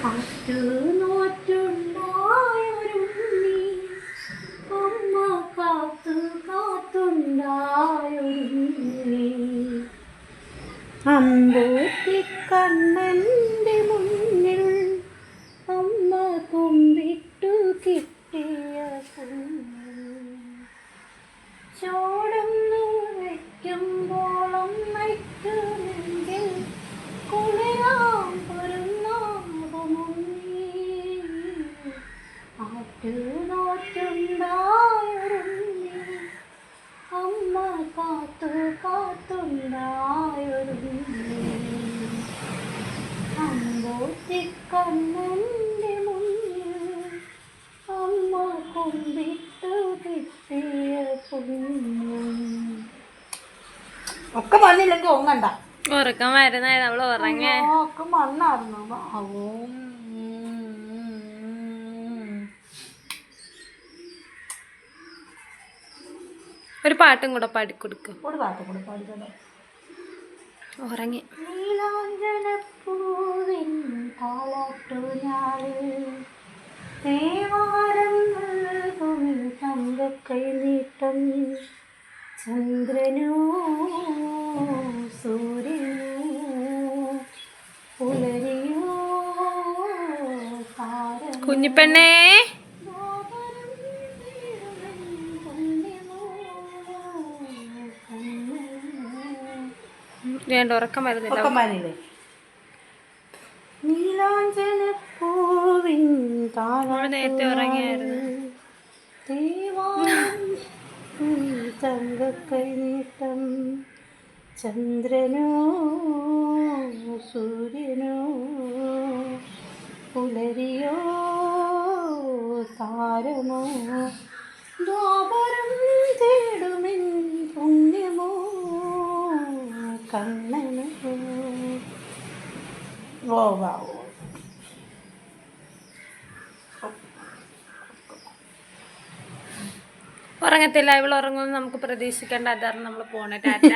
അമ്മ കാത്തു മുന്നിൽ അമ്മ കുമ്പിട്ടു കിട്ടിയ കുഞ്ഞ് ചോടൊന്നു വയ്ക്കുമ്പോൾ അമ്മയ്ക്ക് നെഞ്ചിൽ കുളിരാം പൊരുന്നാകുമുന്നീ ആറ്റു നോറ്റുണ്ടായൊരുണ്ണി അമ്മ കാത്തു കാത്തുണ്ടായൊരുണ്ണി അമ്പോത്തിക്കണ്ണന്റെ മുന്നിൽ അമ്മ കുമ്പിട്ടു കിട്ടിയ ഒക്കെ വന്നില്ലെങ്കിൽ ഒങ്ങണ്ട ഉറക്കം വരുന്നായി നമ്മൾ ഉറങ്ങേ. ഒക്കെ മണ്ണായിരുന്നു. ആവും ഒരു പാട്ടും കൂടെ പാടിക്കൊടുക്കും ഒരു പാട്ട് കൂടെ പാടിക്കോട്ടെ ഉറങ്ങി. നീലാഞ്ജനപ്പൂവിൻ താലാട്ടു ഞാളിൽ തേവാരങ്ങൾ ഭൂമിൽ തങ്കക്കൈ നീട്ടം ചന്ദ്രനോ സൂര്യനോ പുലരിയോ കുഞ്ഞിപ്പെണ്ണേ. ഉറക്കം വരുന്നില്ല. നേരത്തെ ഉറങ്ങിയായിരുന്നു. തങ്കക്കൈനീട്ടം ചന്ദ്രനോ സൂര്യനോ പുലരിയോ താരമോ ദ്വാപരം തേടുമിൻ പുണ്യമോ കണ്ണനോ. ഓ ഉറങ്ങത്തില്ല. ഇവൾ ഉറങ്ങുമെന്ന് നമുക്ക് പ്രതീക്ഷിക്കേണ്ട. അതാണ് നമ്മൾ പോണേ. ടാറ്റ.